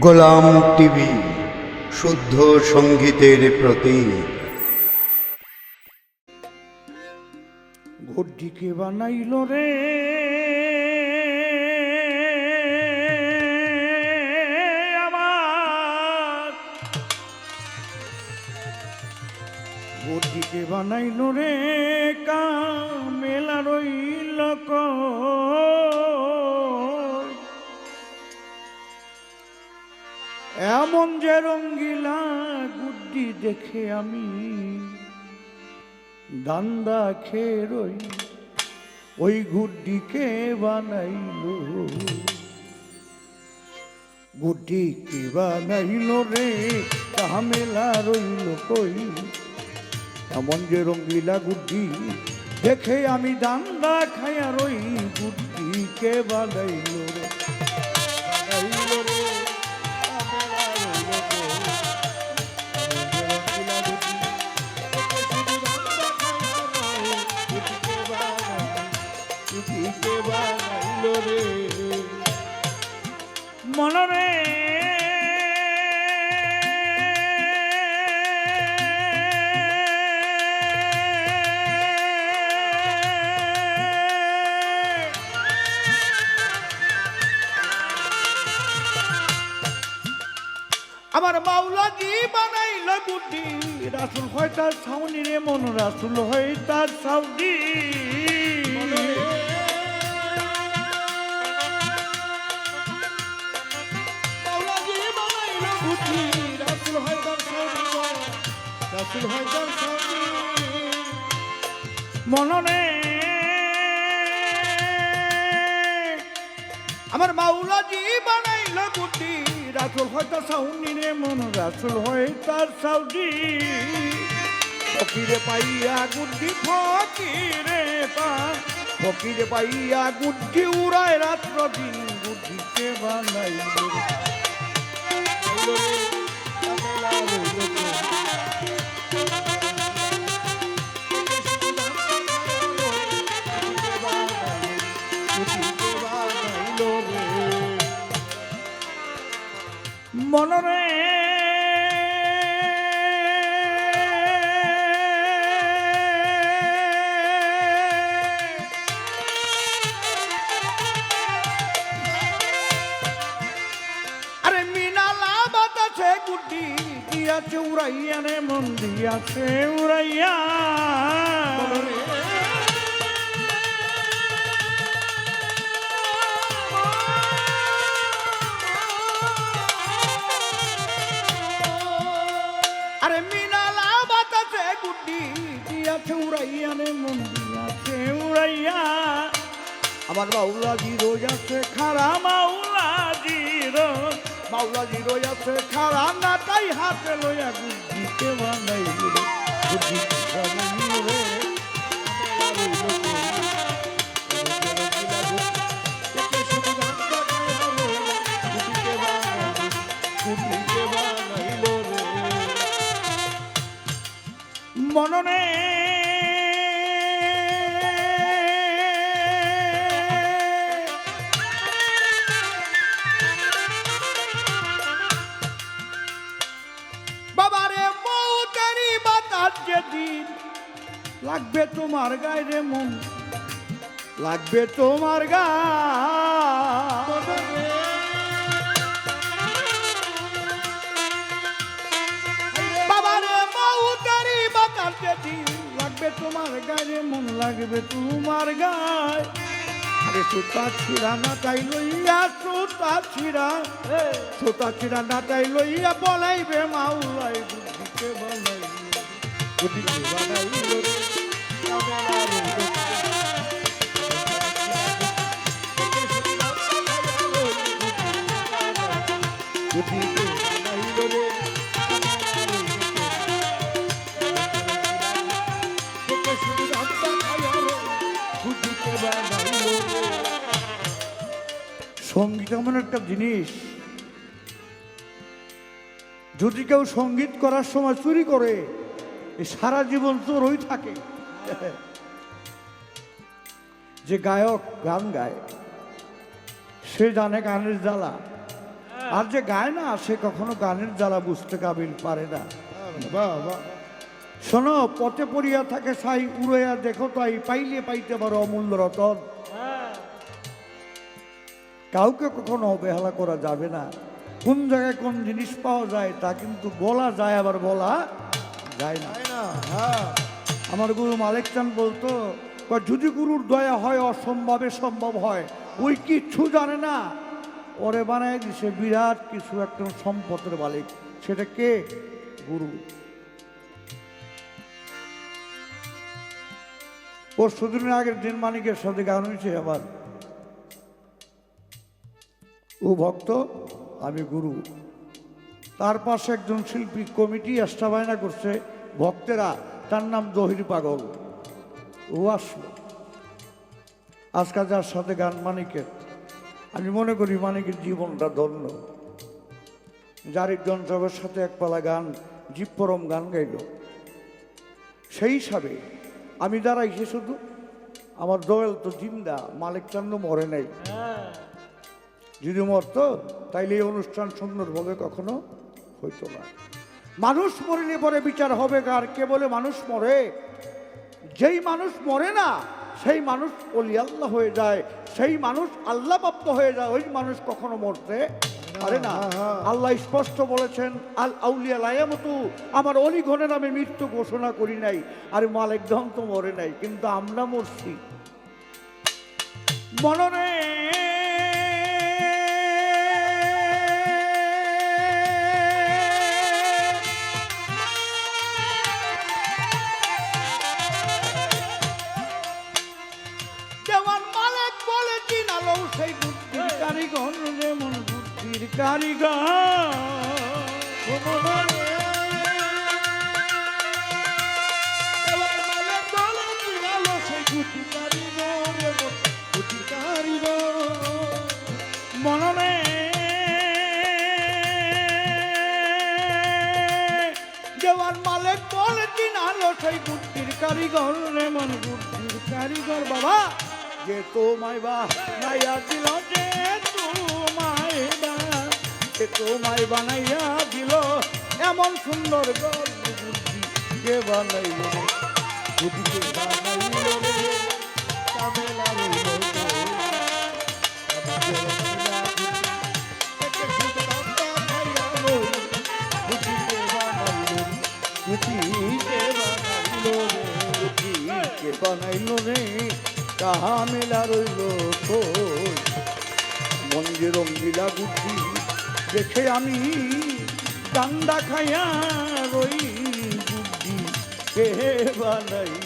গোলাম TV, শুদ্ধ সঙ্গীতের প্রতি ঘটিকে বানাইল রে? আমার। ঘটিকে বানাইল রে? কামেলা রইল কই। এমন যে রঙ্গিলা গুড্ডি দেখে আমি দান্দা খেয়ে রই, ওই গুড্ডিকে বানাইল। গুড্ডি কে বানাইল রে কামেলা রইল কই? এমন যে রঙ্গিলা গুড্ডি দেখে আমি দান্দা খাইয়া রই, গুড্ডিকে বানাইল রে বানাইল রে। আমার মাওলাজি বানাইল গুড্ডি রাসুল হয় তার সাউনি রে মন রাসুল হয় তার সাউদি মাওলাজি বানাইল গুড্ডি রাসুল হয় তার সাউনি রাসুল হয় তার সাউনি রে, মন রাসুল হয় তার সাউদি ফকিরে পাইয়া গুড্ডি, ফকিরে পা। ফকিরে পাইয়া গুড্ডি উড়ায় রাত্র দিন, গুড্ডিকে বানাইল। উড়াইয়া মন দিয়াছে, উড়াইয়া। আরে মিনালা বাতাসে গুড্ডি দিয়াছে উড়াইয়া রে মন দিয়াছে, উড়াইয়া। আমার বাউলা জিরো যাচ্ছে খারা মাউলা জিরো মাউলা জিরো যাচ্ছে খারা না তাই হাতে লইয়া গুড্ডিকে বানাই রে বানাই রে। মননে যেদিন লাগবে তোমার গায়ে রে মন, লাগবে তোমার গায়ে। লাগবে তোমার গায়ে মন, লাগবে তোমার গায়ে। সুতা ছিড়া নাটাই লইয়া, সুতা ছিড়া সুতা ছিড়া লইয়া বলাইবে মাউলাই বুদ্ধিকে বানাইল সংগীত এমন একটা জিনিস। যদি কেউ সংগীত করার সময় চুরি করে সারা জীবন চোরই থাকে। যে গায়ক গান গায়, সে জানে গানের জ্বালা। আর যে গায় না, সে কখনো গানের জ্বালা বুঝতে কাবিল পারে না। শোনো, পথে পড়িয়া থাকে সাই উড়াইয়া দেখো তাই পাইলে পাইতে পারো অমূল্য রতন। কাউকে কখনো অবহেলা করা যাবে না। কোন জায়গায় কোন জিনিস পাওয়া যায়, তা কিন্তু বলা যায়, আবার বলা যায় না। আমার গুরু মালিক চান বলতো যদি গুরুর দয়া হয়, অসম্ভবে সম্ভব হয়। ওই কিচ্ছু জানে না। ওরে বানায় দিছে বিরাট কিছু একটা সম্পদের মালিক। সেটা কে? গুরু। পরশু দিনের আগের দিন মানিকের সাথে গান হয়েছে আবার। ও ভক্ত, আমি গুরু। তার পাশে একজন শিল্পী কমিটি বায়না করছে। ভক্তেরা তার নাম জহির পাগল। ও আসলো। আজকে যার সাথে গান মানিকের আমি মনে করি মানিকের জীবনটা ধন্য। যার একজন জগের সাথে এক পালা গান জীবপরম গান গাইল। সেই হিসাবে আমি দাঁড়াইছি শুধু আমার দোয়েল তো জিন্দা মালিক চান্দ মরে নাই। যদি মরতো তাইলে এই অনুষ্ঠান সুন্দরভাবে কখনো হইতো না। মানুষ মরিলে পরে বিচার হবে কার? কে বলে মানুষ মরে? যেই মানুষ মরে না, সেই মানুষ অলি আল্লাহ হয়ে যায়, সেই মানুষ আল্লাহ প্রাপ্ত হয়ে যায়, ওই মানুষ কখনো মরতে পারে না। আল্লাহ স্পষ্ট বলেছেন, আল আউলিয়া লায়ামতু আমার অলি ঘনের আমি মৃত্যু ঘোষণা করি নাই, আর মালিক ধন তো মরে নাই, কিন্তু আমরা মরছি। মনরে চিনালো সেই বুদ্ধির কারিগর যেমন বুদ্ধির কারিগর। মননে দেওয়ান মালিক বলে চিনালো সেই বুদ্ধির কারিগর যেমন বুদ্ধির কারিগর বাবা। যে তোমায় বা নাইয়া দিল, যে তোমায় বা, যে তোমায় বানাইয়া দিল, এমন সুন্দর গল্প বুদ্ধি কে বানাইল? মেলা রইল মন্দির রঙ্গিলা বুদ্ধি দেখে আমি দান্দা খাইয়া রই বুদ্ধি। কে বানাইলো